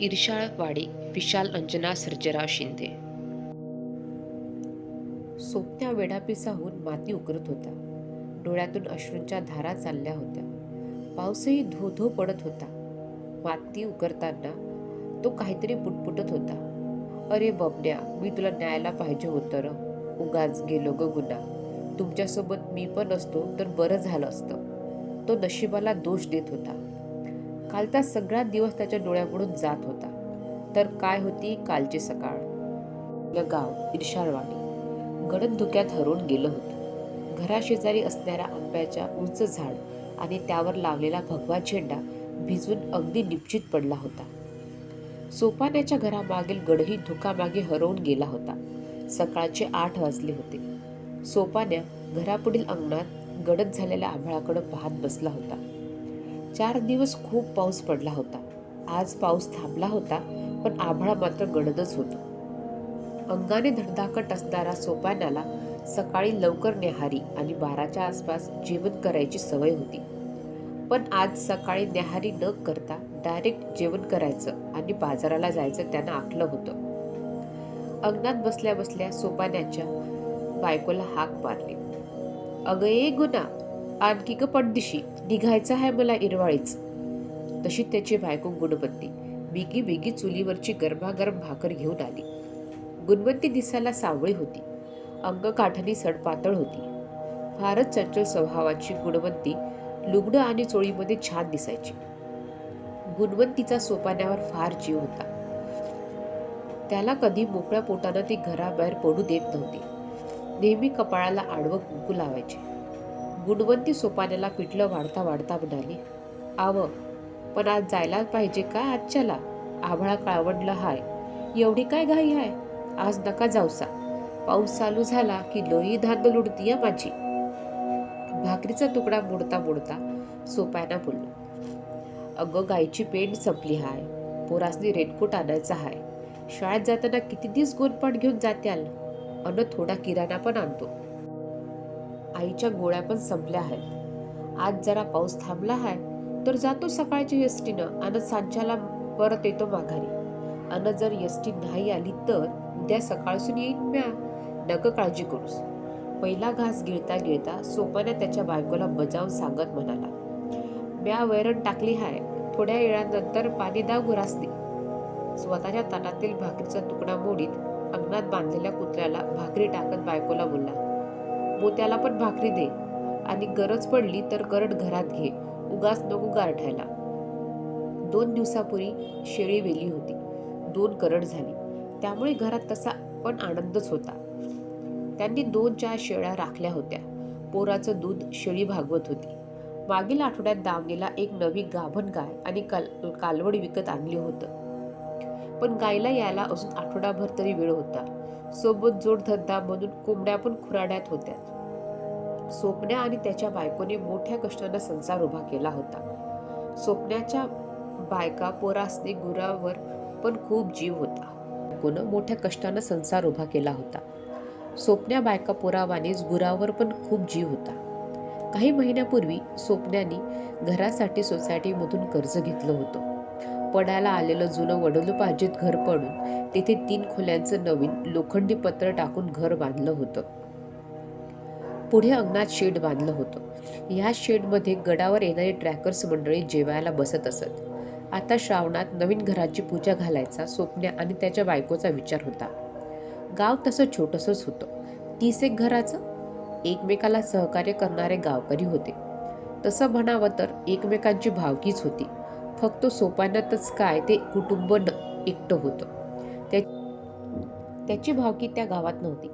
ईर्षाळवाडी विशाल अंजना सर्जराव शिंदे. सोपत्या वेडापिसाहून माती उकरत होता. डोळ्यातून अश्रूंच्या धारा चालल्या होत्या. पाऊसही धो धो पडत होता. माती उकरताना तो काहीतरी पुटपुटत होता. अरे बबड्या मी तुला न्यायला पाहिजे होतं र. उगाच गेलो ग गुन्हा. तुमच्यासोबत मी पण असतो तर बरं झालं असतं. तो नशिबाला दोष देत होता. कालचा सगळा दिवस त्याच्या डोळ्यापुढून जात होता. तर काय होती कालची सकाळ? आपलं गाव ईर्षाळवाडी गडद धुक्यात हरवून गेलं होतं. घराशेजारी असणाऱ्या आंब्याच्या उंच झाड आणि त्यावर लावलेला भगवा झेंडा भिजून अगदी निपचित पडला होता. सोपाण्याच्या घरामागील गडही धुकामागे हरवून गेला होता. सकाळचे आठ वाजले होते. सोपान्या घरापुढील अंगणात गडद झालेल्या आभाळाकडं पाहत बसला होता. चार दिवस खूप पाऊस पडला होता. आज पाऊस थांबला होता पण आभाळ मात्र गडदच होतं. अंगाने धडधाकट असणारा सोपानाला सकाळी लवकर न्याहारी आणि बाराच्या आसपास जेवण करायची सवय होती. पण आज सकाळी न्याहारी न करता डायरेक्ट जेवण करायचं आणि बाजाराला जायचं त्यानं आखलं होतं. अंगणात बसल्या बसल्या सोपान्याच्या बायकोला हाक मारली. अगं ए गुन्हा आणखी ग पडदिशी. निघायचं आहे मला इरवाळीच. तशी त्याची बायको गुणवंती. बिगी बिगी चुलीवरची गरमागरम भाकर घेऊन आली. गुणवंती दिसायला सावळी होती. अंग काठणी सडपातळ होती. फारच चंचल स्वभावाची गुणवंती लुगडं आणि चोळीमध्ये छान दिसायची. गुणवंतीचा सोपान्यावर फार जीव होता. त्याला कधी मोकळ्या पोटानं ती घराबाहेर पडू देत नव्हती. नेहमी कपाळाला आडवं कुंकू लावायचे. गुणवंती सोपाण्याला पिठलं वाढता वाढता म्हणाली आव पण आज जायला पाहिजे का आजच्याला? आभाळा काळवंडला हाय. एवढी काय घाई आहे आज नका जाऊसा. पाऊस चालू झाला की लोई धान्य लुडतीय माझी. भाकरीचा तुकडा मोडता मोडता सोपायना बोललो अगं गायची पेंड संपली हाय. पोरासनी रेनकोट आणायचा हाय. शाळेत जाताना किती दिवस गोनपाट घेऊन जात्याल? अन थोडा किराणा पण आणतो. आईच्या गोळ्या पण संपल्या आहेत. आज जरा पाऊस थांबला आहे तर जातो सकाळच्या एसटीनं. आणि सांच्याला परत येतो माघारी. आणि जर एसटी नाही आली तर उद्या सकाळसून येईन म्या. नग काळजी करूस. पहिला घास गिळता गिळता सोपाने त्याच्या बायकोला बजावून सांगत म्हणाला म्या वैरण टाकली हाय. थोड्या वेळानंतर पाणी दाव घुरासली स्वतःच्या ताटातील भाकरीचा तुकडा मोडीत अंगणात बांधलेल्या कुत्र्याला भाकरी टाकत बायकोला बोलला पोत्याला पण भाकरी दे. आणि गरज पडली तर करड घरात घे. उगाच नको गारठायला. दोन दिवसापूर्वी शेळी वेली होती. दोन करड झाली. त्यामुळे घरात तसा पण आनंदच होता. त्यांनी दोन चार शेळ्या राखल्या होत्या. पोराचं दूध शेळी भागवत होती. मागील आठवड्यात दावणीला एक नवी गाभण गाय आणि काल कालवड विकत आणली होतं. पण गायला यायला अजून आठवडाभर तरी वेळ होता. सोबत जोडधंदा म्हणून कोंबड्या पण खुराड्यात होत्या. स्वप्न्या आणि त्याच्या बायकोने मोठ्या कष्टानं संसार उभा केला होता. स्वप्न्याच्या बायका पोरासने गुरावर पण खूप जीव होता. बायकोनं मोठ्या कष्टानं संसार उभा केला होता. स्वप्न्या बायका पोरावानेच गुरावर पण खूप जीव होता. काही महिन्यापूर्वी स्वप्न्यानी घरासाठी सोसायटीमधून कर्ज घेतलं होतं. पडायला आलेलं जुनं वडलोपार्जित घर पडून तिथे तीन खोल्यांचं नवीन लोखंडी पत्र टाकून घर बांधलं होतं. पुढे अंगणात शेड बांधलं होतं. या शेडमध्ये गडावर येणारी ट्रॅकर्स मंडळी जेवायला बसत असत. आता श्रावणात नवीन घराची पूजा घालायचा स्वप्न्या आणि त्याच्या बायकोचा विचार होता. गाव तसं छोटंसंच होतं. तीस एक घराचं? एकमेकाला सहकार्य करणारे गावकरी होते. तसं म्हणावं तर एकमेकांची भावकीच होती. फक्त सोपानातच काय ते कुटुंब न एकटं होतं. त्या त्याची भावकी त्या गावात नव्हती.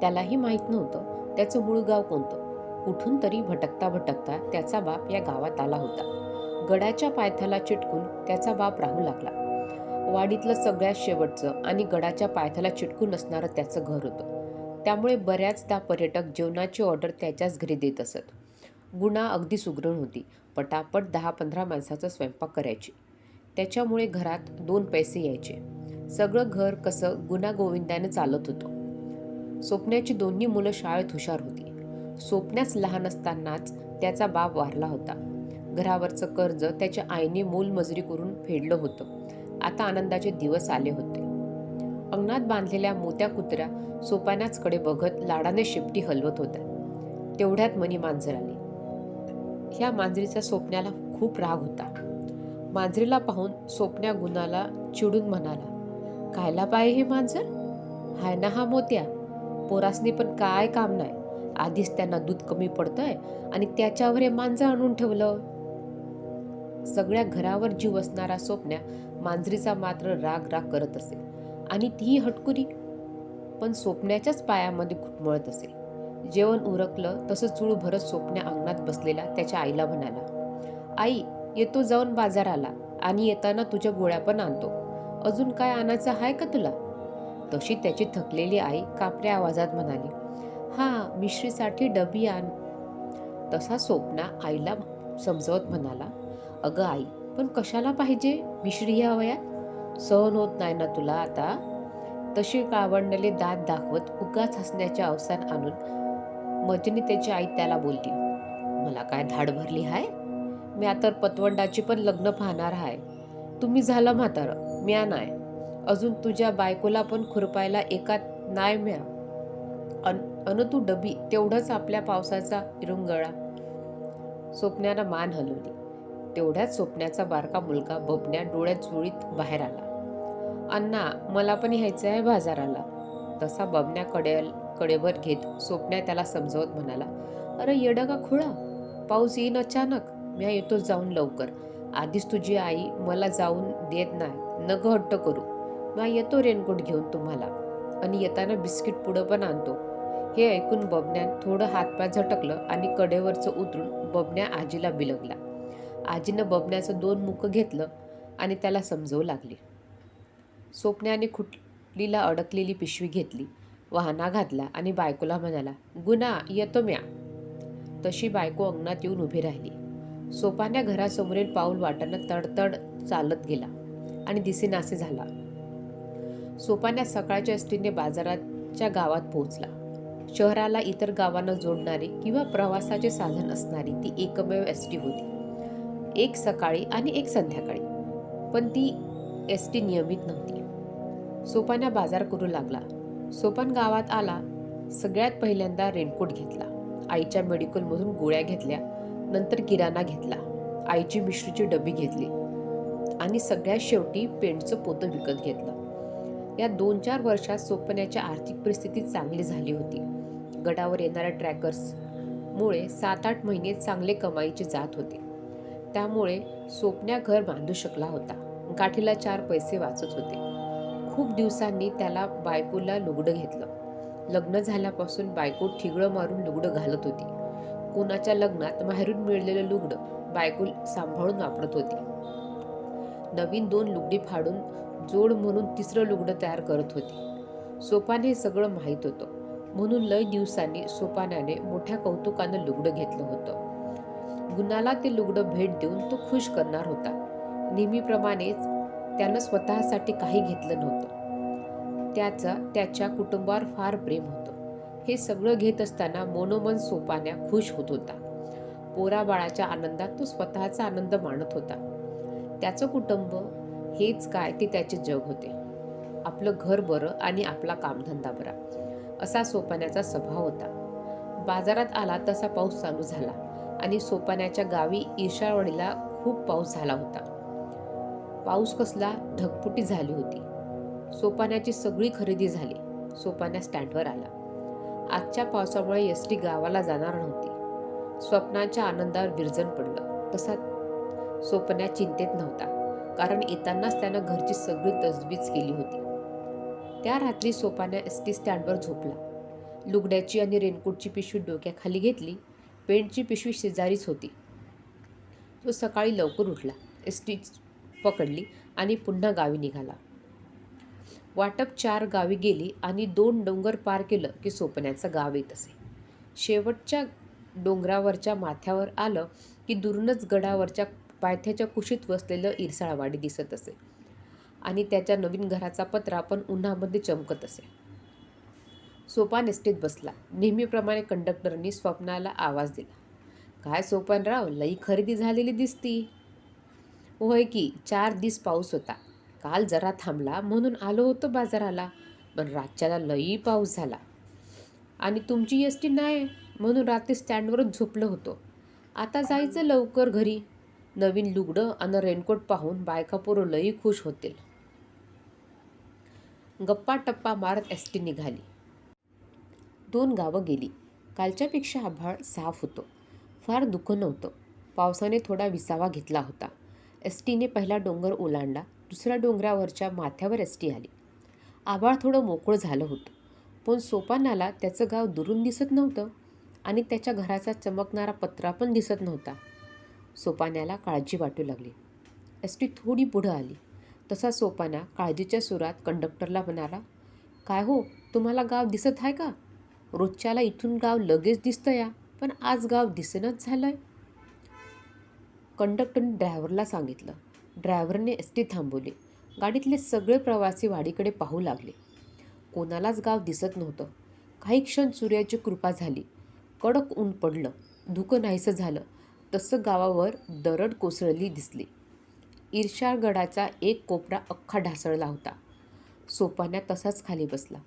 त्यालाही माहीत नव्हतं त्याचं मूळ गाव कोणतं. कुठून तरी भटकता भटकता त्याचा बाप या गावात आला होता. गडाच्या पायथ्याला चिटकून त्याचा बाप राहू लागला. वाडीतलं सगळ्यात शेवटचं आणि गडाच्या पायथ्याला चिटकून असणारं त्याचं घर होतं. त्यामुळे बऱ्याचदा पर्यटक जेवणाची ऑर्डर त्याच्याच घरी देत असत. गुणा अगदी सुगरण होती. पटापट दहा पंधरा माणसाचा स्वयंपाक करायची. त्याच्यामुळे घरात दोन पैसे यायचे. सगळं घर कसं गुणा गोविंदाने चालत होतं. स्वप्न्याची दोन्ही मुलं शाळेत हुशार होती. स्वप्न्यास लहान असतानाच त्याचा बाप वारला होता. घरावरचं कर्ज त्याच्या आईने मोलमजुरी करून फेडलं होतं. आता आनंदाचे दिवस आले होते. अंगणात बांधलेल्या मोत्या कुत्र्या सोपानाचकडे बघत लाडाने शेपटी हलवत होत्या. तेवढ्यात मनी मांजर आली. ह्या मांजरीचा स्वप्न्याला खूप राग होता. मांजरीला पाहून स्वप्न्या गुणाला चिडून म्हणाला खायला पाहिजे हे मांजर? हाय ना हा मोत्या. पोरासनी पण काय काम नाही. आधीच त्यांना दूध कमी पडतंय आणि त्याच्यावर हे मांजर आणून ठेवलं. सगळ्या घरावर जीव असणारा स्वप्न्या मांजरीचा मात्र राग राग करत असे आणि तीही हटकुरी पण स्वप्न्याच्याच पायामध्ये घुटमळत असे. जेवण उरकलं तसं चूळ भरत सोपण्या अंगणात बसलेला त्याच्या आईला म्हणाला आई येतो जाऊन बाजाराला आणि येताना तुझ्या गोळ्या पण आणतो. अजून काय आणायचं आहे का तुला? तशी त्याची थकलेली आई कापऱ्या आवाजात म्हणाली हा मिश्रीसाठी डबी आण. तसा स्वप्ना आईला समजवत म्हणाला अगं आई पण कशाला पाहिजे मिश्री ह्या वयात? सहन होत नाही ना तुला आता. तशी कावडलेले दात दाखवत उगाच हसण्याचे अवसान आणून मजनी त्याची आई त्याला बोलली मला काय धाड भरली हाय? मी आता पतवंडाची पण लग्न पाहणार आहे तुम्ही झालं म्हातार म्या नाही अजून तुझ्या बायकोला पण खुरपायला एका नाय म्या. अन अन तू डबी तेवढंच आपल्या पावसाचा इरुंगळा. स्वप्न्यानं मान हलवली. तेवढ्याच स्वप्न्याचा बारका मुलगा बबण्या डोळ्यात जुळीत बाहेर आला. अण्णा मला पण यायचं आहे बाजाराला. तसा बबण्याकडे कडेवर घेत स्वप्न्या त्याला समजवत म्हणाला अरे येडं का खुळा. पाऊस येईन अचानक. म्या येतो जाऊन लवकर. आधीच तुझी आई मला जाऊन देत नाही. न हट्ट करू. म्या येतो रेनकोट घेऊन तुम्हाला. आणि येताना बिस्किट पुढं पण आणतो. हे ऐकून बबण्यान थोडं हातपाय झटकलं आणि कडेवरचं उतरून बबण्या आजीला बिलगला. आजीनं बबण्याचं दोन मुकं घेतलं आणि त्याला समजवू लागली. स्वप्न्याने खुटलीला अडकलेली पिशवी घेतली. वाहना घातला आणि बायकोला म्हणाला गुना येतो म्या. तशी बायको अंगणात येऊन उभी राहिली. सोपान्या घरासमोरील पाऊल वाटानं तडतड चालत गेला आणि दिसेनासे झाला. सोपान्या सकाळच्या एसटीने बाजाराच्या गावात पोहोचला. शहराला इतर गावांना जोडणारी किंवा प्रवासाचे साधन असणारी ती एकमेव एस टी होती. एक सकाळी आणि एक संध्याकाळी. पण ती एस टी नियमित नव्हती. सोपान्या बाजार करू लागला. सोपान गावात आला. सगळ्यात पहिल्यांदा रेनकोट घेतला. आईच्या मेडिकलमधून गोळ्या घेतल्या. नंतर किराणा घेतला. आईची मिश्रीची डबी घेतली. आणि सगळ्यात शेवटी पेंटचं पोतं विकत घेतलं. या दोन चार वर्षात सोपण्याच्या आर्थिक परिस्थिती चांगली झाली होती. गडावर येणाऱ्या ट्रॅकर्समुळे सात आठ महिने चांगले कमाईचे जात होते. त्यामुळे सोपण्या घर बांधू शकला होता. गाठीला चार पैसे वाचत होते. खूप दिवसांनी त्याला बायकोला लुगडं घेतलं. लग्न झाल्यापासून बायको ठिगळं मारून लुगडं घालत होती. कोणाच्या लग्नात माहेरून मिळलेलं लुगडं बायको सांभाळून वापरत होती. नवीन दोन लुगडी फाडून जोड म्हणून तिसरं लुगडं तयार करत होती. सोपाने हे सगळं माहीत होतं. म्हणून लय दिवसांनी सोपानाने मोठ्या कौतुकानं लुगडं घेतलं होतं. गुणाला ते लुगडं भेट देऊन तो खुश करणार होता. नेहमीप्रमाणेच त्यानं स्वतःसाठी काही घेतलं नव्हतं. त्याचा त्याच्या कुटुंबावर फार प्रेम होतं. हे सगळं घेत असताना मनोमन सोपान्या खुश होत होता. पोरा बाळाच्या आनंदात तो स्वतःचा आनंद मानत होता. त्याचं कुटुंब हेच काय ते त्याचे जग होते. आपलं घर बरं आणि आपला कामधंदा बरा. असा सोपान्याचा स्वभाव होता. बाजारात आला तसा पाऊस चालू झाला आणि सोपान्याच्या गावी ईशावडीला खूप पाऊस झाला होता. पाऊस कसला ढगपुटी झाली होती. सोपाण्याची सगळी खरेदी झाली. सोपाण्या स्टँडवर आला. आजच्या पावसामुळे एस टी गावाला जाणार नव्हती. स्वप्नाच्या आनंदावर विरजन पडलं. तसा सोपण्या चिंतेत नव्हता कारण येतानाच त्यानं घरची सगळी तजबीज केली होती. त्या रात्री सोपान्या एस टी स्टँडवर झोपला. लुगड्याची आणि रेनकोटची पिशवी डोक्याखाली घेतली. पेंटची पिशवी शेजारीच होती. तो सकाळी लवकर उठला. एस टी पकडली आणि पुन्हा गावी निघाला. वाटप चार गावी गेली आणि दोन डोंगर पार केलं की सोपण्याचं गाव येत असे. शेवटच्या डोंगरावरच्या माथ्यावर आलं की दुरूनच गडावरच्या पायथ्याच्या कुशीत वसलेलं इरसाळवाडी दिसत असे. आणि त्याच्या नवीन घराचा पत्रा पण उन्हामध्ये चमकत असे. सोपान एसटीत बसला. नेहमीप्रमाणे कंडक्टरनी स्वप्नाला आवाज दिला. काय सोपानराव लई खरेदी झालेली दिसती. होय की चार दिस पाऊस होता. काल जरा थांबला म्हणून आलो होतो बाजाराला पण रातच्याला लई पाऊस झाला. आणि तुमची एस टी नाही म्हणून रात्री स्टँडवरच झोपलं होतो. आता जायचं लवकर घरी. नवीन लुगडं आणि रेनकोट पाहून बायका पोरं लई खुश होतील. गप्पा टप्पा मारत एस टी निघाली. दोन गावं गेली. कालच्यापेक्षा आभाळ साफ होतो. फार दुःख नव्हतं. पावसाने थोडा विसावा घेतला होता. एस टीने पहिला डोंगर ओलांडला. दुसऱ्या डोंगरावरच्या माथ्यावर एस टी आली. आभाळ थोडं मोकळं झालं होतं. पण सोपानाला त्याचं गाव दुरून दिसत नव्हतं आणि त्याच्या घराचा चमकणारा पत्रा पण दिसत नव्हता. सोपान्याला काळजी वाटू लागली. एस टी थोडी पुढं आली. तसा सोपाना काळजीच्या सुरात कंडक्टरला म्हणाला काय हो तुम्हाला गाव दिसत आहे का? रोजच्याला इथून गाव लगेच दिसतं या पण आज गाव दिसेनच झालं आहे कंडक्टरने ड्रायव्हरला सांगितलं. ड्रायव्हरने एस टी थांबवली. गाडीतले सगळे प्रवासी वाडीकडे पाहू लागले. कोणालाच गाव दिसत नव्हतं. काही क्षण सूर्याची कृपा झाली. कडक ऊन पडलं. धुकं नाहीसं झालं. तसं गावावर दरड कोसळली दिसली. ईर्षागडाचा एक कोपरा अख्खा ढासळला होता. सोपान्या तसाच खाली बसला.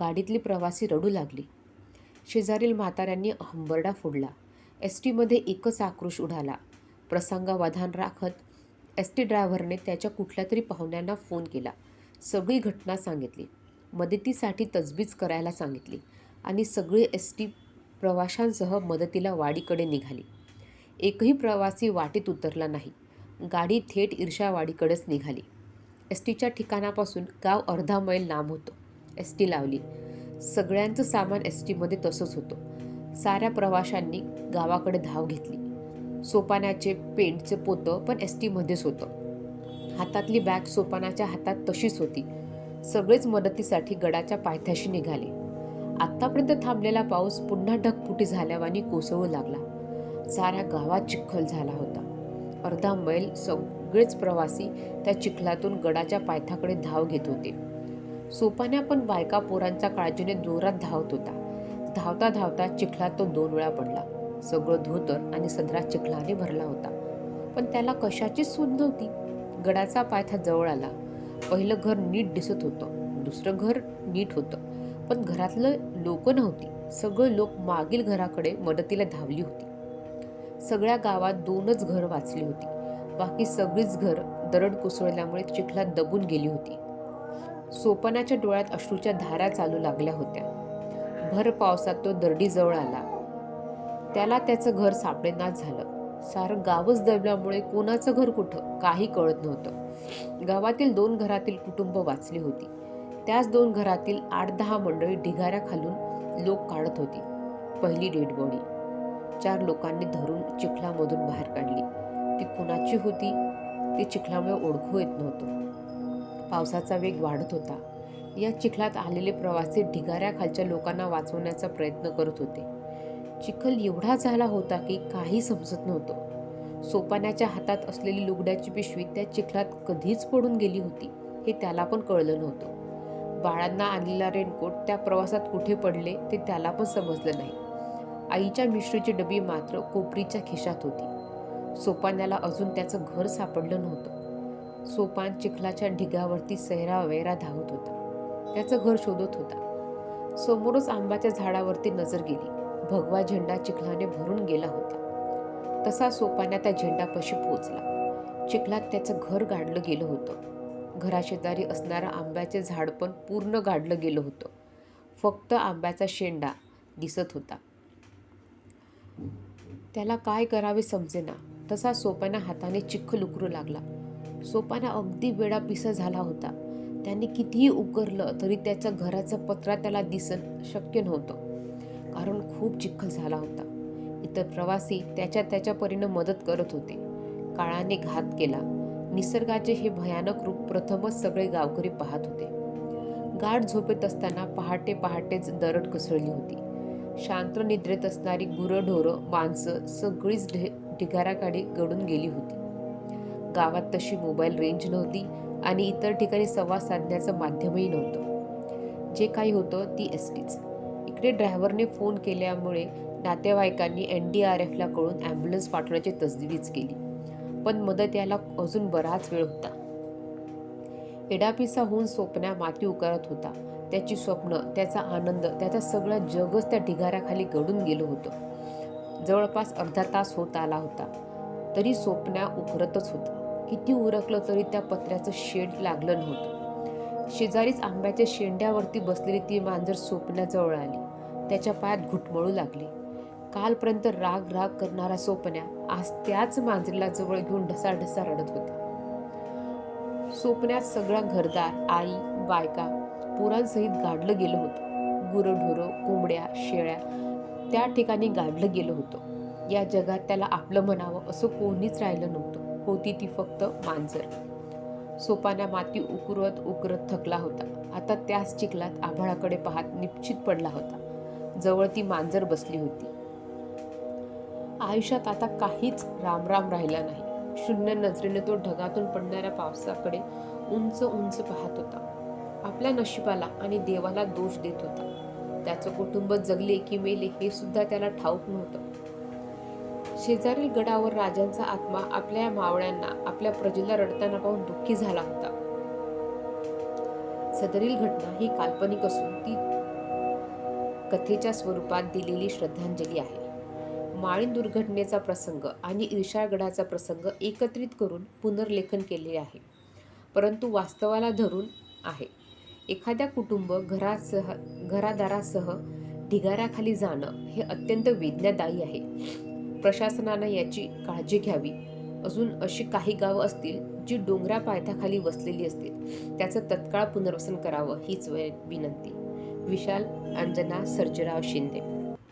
गाडीतली प्रवासी रडू लागली. शेजारील म्हाताऱ्यांनी हंबरडा फोडला. एस टीमध्ये एकच आक्रोश उडाला. प्रसंगावधान राखत एस टी ड्रायव्हरने त्याच्या कुठल्या तरी पाहुण्यांना फोन केला. सगळी घटना सांगितली. मदतीसाठी तजबीज करायला सांगितली आणि सगळी एस टी प्रवाशांसह मदतीला वाडीकडे निघाली. एकही प्रवासी वाटेत उतरला नाही. गाडी थेट ईर्षावाडीकडेच निघाली. एस टीच्या ठिकाणापासून गाव अर्धा मैल लांब होतं. एस टी लावली. सगळ्यांचं सामान एस टीमध्ये तसंच होतं. साऱ्या प्रवाशांनी गावाकडे धाव घेतली. सोपानाचे पेंटचं पोतं पण एस टीमध्येच होतं. हातातली बॅग सोपानाच्या हातात तशीच होती. सगळेच मदतीसाठी गडाच्या पायथ्याशी निघाले. आत्तापर्यंत थांबलेला पाऊस पुन्हा ढगफुटी झाल्यावानी कोसळू लागला. साऱ्या गावात चिखल झाला होता. अर्धा मैल सगळेच प्रवासी त्या चिखलातून गडाच्या पायथ्याकडे धाव घेत होते. सोपान्या पण बायका पोरांच्या काळजीने जोरात धावत होता. धावता धावता चिखलात तो दोन वेळा पडला. सगळं धोतर आणि सदरा चिखलाने भरला होता. पण त्याला कशाचीच सूद नव्हती. गडाचा पायथा जवळ आला. पहिलं घर नीट दिसत होतं. दुसरं घर नीट होतं. पण घरातलं लोक नव्हती. सगळं लोक मागील घराकडे मदतीला धावली होती. सगळ्या गावात दोनच घर वाचली होती. बाकी सगळीच घर दरड कोसळल्यामुळे चिखलात दबून गेली होती. सोपानाच्या डोळ्यात अश्रूच्या धारा चालू लागल्या होत्या. भर पावसात तो दरडीजवळ आला. त्याला त्याचं घर सापडेनाच झालं. सारं गावच दबल्यामुळे कोणाचं घर कुठं काही कळत नव्हतं. गावातील दोन घरातील कुटुंब वाचली होती. त्याच दोन घरातील आठ दहा मंडळी ढिगाऱ्या खालून लोक काढत होती. पहिली डेड बॉडी. चार लोकांनी धरून चिखलामधून बाहेर काढली. ती कुणाची होती? ती चिखलामुळे ओळखू येत नव्हतं. पावसाचा वेग वाढत होता. या चिखलात आलेले प्रवासी ढिगाऱ्याखालच्या लोकांना वाचवण्याचा प्रयत्न करत होते. चिखल एवढा झाला होता की काही समजत नव्हतं. सोपानाच्या हातात असलेली लुगड्याची पिशवी त्या चिखलात कधीच पडून गेली होती हे त्याला पण कळलं नव्हतं. बाळांना आणलेला रेनकोट त्या प्रवासात कुठे पडले ते त्याला पण समजलं नाही. आईच्या मिश्रीची डबी मात्र कोपरीच्या खिशात होती. सोपान्याला अजून त्याचं घर सापडलं नव्हतं. सोपान चिखलाच्या ढिगावरती सैरा वैरा धावत होता. त्याचं घर शोधत होता. समोरच आंब्याच्या झाडावरती नजर गेली. भगवा झेंडा चिखलाने भरून गेला होता. तसा सोपान्या त्या झेंडापाशी पोचला चिखलात त्याचं घर गाडलं गेलं होतं. घराशेजारी असणारं आंब्याचे झाड पण पूर्ण गाडलं गेलं होतं. फक्त आंब्याचा शेंडा दिसत होता. त्याला काय करावे समजेना. तसा सोपाना हाताने चिखल उकरू लागला. सोपाना अगदी वेळा पिसा झाला होता. त्याने कितीही उकरलं तरी त्याचा घराचा पत्रा त्याला दिसत शक्य नव्हतं. अरुण खूप चिखल झाला होता. इतर प्रवासी त्याच्या त्याच्या परीनं मदत करत होते. काळाने घात केला. निसर्गाचे हे भयानक रूप प्रथमच सगळे गावकरी पाहत होते. गाढ झोपेत असताना पहाटे पहाटेच दरड कोसळली होती. शांत निद्रेत असणारी गुरंढोरं माणसं सगळीच ढे ढिगाराकाडी गडून गेली होती. गावात तशी मोबाईल रेंज नव्हती आणि इतर ठिकाणी संवाद साधण्याचं माध्यमही नव्हतं. जे काही होतं ती एस टीच इकडे ड्रायव्हरने फोन केल्यामुळे नातेवाईकांनी एन डी आर एफला कळून ॲम्ब्युलन्स पाठवण्याची तजवीज केली. पण मदत याला अजून बराच वेळ होता. एडापिसा होऊन स्वप्न्या माती उकारत होता. त्याची स्वप्न त्याचा आनंद त्याचा सगळं जगच त्या ढिगाऱ्याखाली गडून गेलं होतं. जवळपास अर्धा तास होत आला होता. तरी स्वप्न्या उखरतच होता. किती उरकलं तरी त्या पत्र्याचं शेड लागलं नव्हतं. शेजारीच आंब्याच्या शेंड्यावरती बसलेली ती मांजर सोपण्याजवळ आली. त्याच्या पायात घुटमळू लागली. कालपर्यंत राग राग करणारा सोपण्या आज त्याच मांजरीला जवळ घेऊन ढसाढसा रडत होता. सोपण्यात सगळा घरदार आई बायका पोरांसहित गाडलं गेलं होतं. गुरंढोरं कोंबड्या शेळ्या त्या ठिकाणी गाडलं गेलं होतं. या जगात त्याला आपलं म्हणावं असं कोणीच राहिलं नव्हतं. होती ती फक्त मांजर. सोपाना माती उकरत उकरत थकला होता. आता त्याच चिखलात आभाळाकडे पाहत निश्चित पडला होता. जवळ ती मांजर बसली होती. आयुष्यात आता काहीच रामराम राहिला नाही. शून्य नजरेने तो ढगातून पडणाऱ्या पावसाकडे उंच उंच पाहत होता. आपल्या नशिबाला आणि देवाला दोष देत होता. त्याचं कुटुंब जगले की मेले हे सुद्धा त्याला ठाऊक नव्हतं. शेजारील गडावर राजांचा आत्मा आपल्या या मावळ्यांना आपल्या प्रजेला रडताना पाहून दुःखी झाला होता. सदरील घटना ही काल्पनिक असून ती कथेच्या स्वरूपात दिलेली श्रद्धांजली आहे. माळीन दुर्घटनेचा प्रसंग आणि ईर्षागडाचा प्रसंग एकत्रित करून पुनर्लेखन केले आहे. परंतु वास्तवाला धरून आहे. एखाद्या कुटुंब घरासह घरादारासह ढिगाऱ्याखाली जाणं हे अत्यंत वेदनादायी आहे. प्रशासनानं याची काळजी घ्यावी. अजून अशी काही गावं असतील जी डोंगरा पायथ्याखाली वसलेली असतील त्याचं तत्काळ पुनर्वसन करावं हीच वे- विनंती. विशाल अंजना सर्जराव शिंदे.